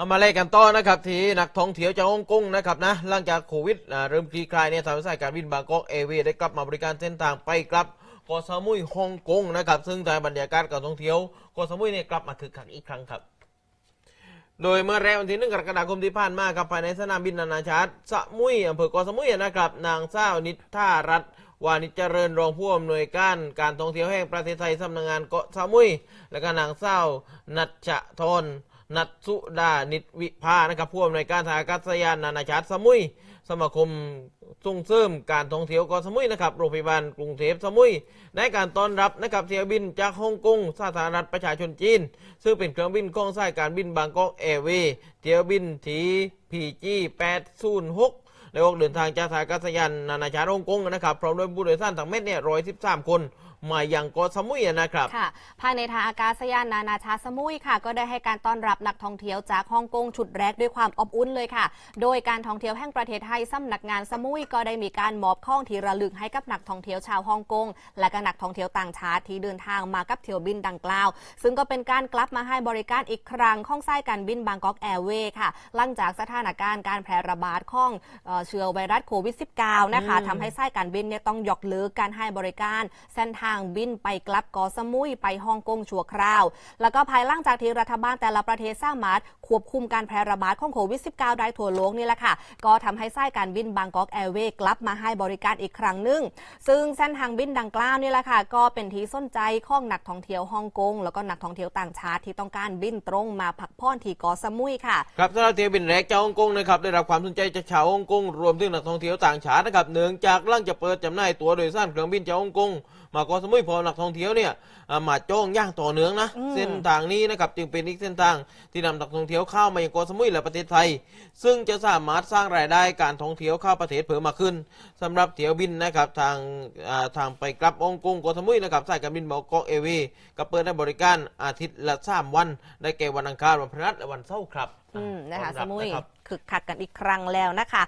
เอามาเล่นกันต่อนะครับที่นักท่องเที่ยวจากฮ่องกงนะครับนะหลังจากโควิดเริ่มคลี่คลายเนี่ยทำให้สายการบินบางกอกเอเวได้กลับมาบริการเส้นทางไปกลับเกาะสมุยฮ่องกงนะครับ ซึ่งทางบรรยากาศการท่องเที่ยวเกาะสมุยเนี่ยกลับมาคึกคักอีกครั้งครับโดยเมื่อแรกวันที่หนึ่งกรกฎาคมที่ผ่านมาครับภายในสนามบินนานาชาติสมุยอำเภอเกาะสมุยนะครับนางสาวนิท่ารัตนวานิจเจริญรองผู้อำนวยการการท่องเที่ยวแห่งประเทศไทยสำนักงานเกาะสมุย และก็นางสาวนัชชะทน นัทสุดานิตวิภานะครับผู้อำนวยการท่าอากาศยานนานาชาติสมุย สมาคมส่งเสริมการท่องเที่ยวเกาะสมุยนะครับโรงพยาบาลกรุงเทพสมุยในการต้อนรับนะครับเที่ยวบินจากฮ่องกงสาธารณรัฐประชาชนจีน ซึ่งเป็นเครื่องบินของสายการบินบางกอกแอร์เวย์เที่ยวบินทีพีจีแปดสิบหก และออกเดินทางจากท่าอากาศยานนานาชาติฮ่องกงนะครับพร้อมด้วยผู้โดยสารทั้งเม็ดเนี่ย113คนมาอยังเกาะสมุยนะครับค่ะภายในทางอากาศยานนานาชาติสมุยค่ะ ก็ได้ให้การต้อนรับนักท่องเที่ยวจากฮ่องกงชุดแรกด้วยความอบอุ่นเลยค่ะ โดยการท่องเที่ยวแห่งประเทศไทยสำนักงานสมุยก็ได้มีการมอบข้องที่ระลึกให้กับนักท่องเที่ยวชาวฮ่องกงและก็นักท่องเที่ยวต่างชาติที่เดินทางมากับเที่ยวบินดังกล่าว ซึ่งก็เป็นการกลับมาให้บริการอีกครั้งของสายการบินบางกอกแอร์เวย์ค่ะหลังจากสถานการณ์การแพร่ระบาดของเอ่อเชื้อไวรัสโควิด -19 นะคะอืมทำให้สายการบินเนี่ยต้องยกเลิกการให้บริการเส้นทางบินไปกลับเกาะสมุยไปฮ่องกงชั่วคราว แล้วก็ภายหลังจากที่รัฐบาลแต่ละประเทศสามารถควบคุมการแพร่ระบาดของโควิด -19 ได้ทั่วโลกนี่แหละค่ะ ก็ทำให้สายการบินบางกอกแอร์เวย์กลับมาให้บริการอีกครั้งหนึ่งซึ่งเส้นทางบินดังกล่าวนี่แหละค่ะ ก็เป็นที่สนใจของนักท่องเที่ยวฮ่องกงแล้วก็นักท่องเที่ยวต่างชาติที่ต้องการบินตรงมาพักผ่อนที่เกาะสมุยค่ะ ครับสำหรับเที่ยวบินแรกจากฮ่องกงนะครับได้รับความสนใจจากชาวฮ่องกงรวมถึงนักท่องเที่ยวต่างชาตินะครับเนื่องจากหลังจะเปิดจำหน่ายตั๋วโดยสารเครื่องบินจากฮ่องกงมาเกาะสมุยพอนักท่องเที่ยวเนี่ยอ่ามาจ้องอย่างต่อเนื่องนะอืมเส้นทางนี้นะครับจึงเป็นอีกเส้นทางที่นำนักท่องเที่ยวเข้ามายังเกาะสมุยและประเทศไทย ซึ่งจะสามารถสร้างรายได้การท่องเที่ยวเข้าประเทศเพิ่มมากขึ้นสำหรับเที่ยวบินนะครับทางอ่าทางไปกลับฮ่องกงเกาะสมุยนะครับสายการบินบางกอกเอวีก็เปิดให้บริการอาทิตย์ละสามวัน ได้แก่วันอังคารวันพฤหัสและวันเสาร์ครับอืมนะคะต้สอนรับมุยนะครับคึกคักกันอีกครั้งแล้วนะคะ